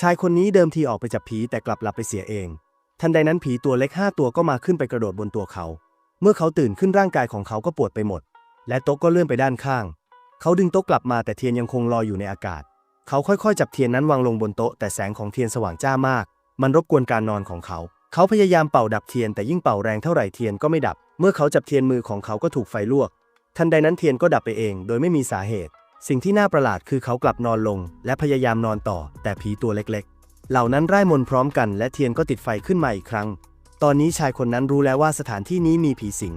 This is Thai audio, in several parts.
ชายคนนี้เดิมทีออกไปจับผีแต่กลับหลับไปเสียเอง ทันใดนั้นผีตัวเล็กห้าตัวก็มาขึ้นไปกระโดดบนตัวเขา เมื่อเขาตื่นขึ้นร่างกายของเขาก็ปวดไปหมด และโต๊ะก็เลื่อนไปด้านข้าง เขาดึงโต๊ะกลับมาแต่เทียนยังคงลอยอยู่ในอากาศ เขาค่อยๆ จับเทียนนั้นวางลงบนโต๊ะแต่แสงของเทียนสว่างจ้ามาก มันรบกวนการนอนของเขา เขาพยายามเป่าดับเทียนแต่ยิ่งเป่าแรงเท่าไหร่เทียนก็ไม่ดับ เมื่อเขาจับเทียนมือของเขาก็ถูกไฟลวก ทันใดนั้นเทียนก็ดับไปเอง โดยไม่มีสาเหตุ สิ่งที่น่าประหลาดคือเขากลับนอนลง และพยายามนอนต่อ แต่ผีตัวเล็กๆ เหล่านั้นไร่มนพร้อมกัน และเทียนก็ติดไฟขึ้นมาอีกครั้ง ตอนนี้ชายคนนั้นรู้แล้วว่าสถานที่นี้มีผีสิง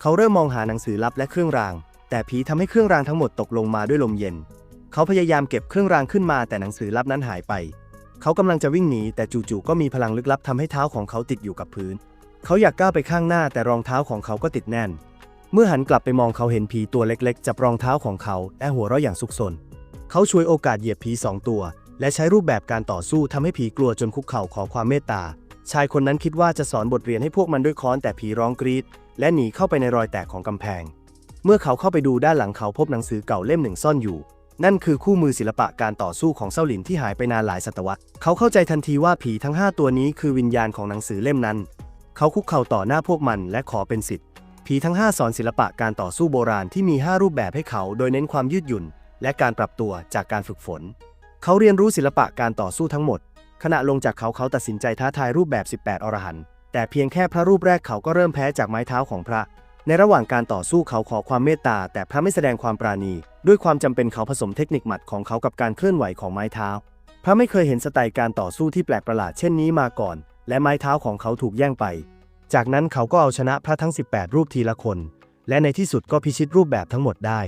เขาเริ่มมองหาหนังสือลับและเครื่องราง แต่ผีทำให้เครื่องรางทั้งหมดตกลงมาด้วยลมเย็น เขาพยายามเก็บเครื่องรางขึ้นมาแต่หนังสือลับนั้นหายไป เขากำลังจะวิ่งหนีแต่จู่ๆก็มีพลังลึกลับทำให้เท้าของเขาติดอยู่กับพื้น เขาอยากก้าวไปข้างหน้าแต่รองเท้าของเขาก็ติดแน่น เมื่อหันกลับไปมองเขาเห็นผีตัวเล็กๆ จับรองเท้าของเขาและหัวเราะอย่างสุกสน เขาช่วยโอกาสเหยียบผีสองตัว และใช้รูปแบบการต่อสู้ทำให้ผีกลัวจนคุกเข่าขอความเมตตา ชายคนนั้นคิดว่าจะสอนบทเรียนให้พวกมันด้วยค้อนแต่ผีร้องกรีดและหนีเข้าไปในรอยแตกของกำแพง เมื่อเขาเข้าไปดูด้านหลังเขาพบหนังสือเก่าเล่มหนึ่งซ่อนอยู่ นั่นคือคู่มือศิลปะการต่อสู้ของเซาหลินที่หายไปนานหลายศตวรรษ เขาเข้าใจทันทีว่าผีทั้ง 5 ตัวนี้คือวิญญาณของหนังสือเล่มนั้น เขาคุกเข่าต่อหน้าพวกมันและขอเป็นสิทธิ์ ผีทั้ง 5 สอนศิลปะการต่อสู้โบราณที่มี 5 รูปแบบให้เขา โดยเน้นความยืดหยุ่น และการปรับตัวจากการฝึกฝน เขาเรียนรู้ศิลปะการต่อสู้ทั้งหมด ขณะลงจากเขาเขาตัดสินใจท้าทายรูปแบบ 18 อรหันต์แต่เพียงแค่พระรูปแรกเขาก็เริ่มแพ้จากไม้เท้าของพระ ในระหว่างการต่อสู้เขาขอความเมตตา แต่พระไม่แสดงความปราณี ด้วยความจำเป็นเขาผสมเทคนิคหมัดของเขากับการเคลื่อนไหวของไม้เท้า พระไม่เคยเห็นสไตล์การต่อสู้ที่แปลกประหลาดเช่นนี้มาก่อน และไม้เท้าของเขาถูกแย่งไป จากนั้นเขาก็เอาชนะพระทั้ง 18 รูปทีละคน และในที่สุดก็พิชิตรูปแบบทั้งหมดได้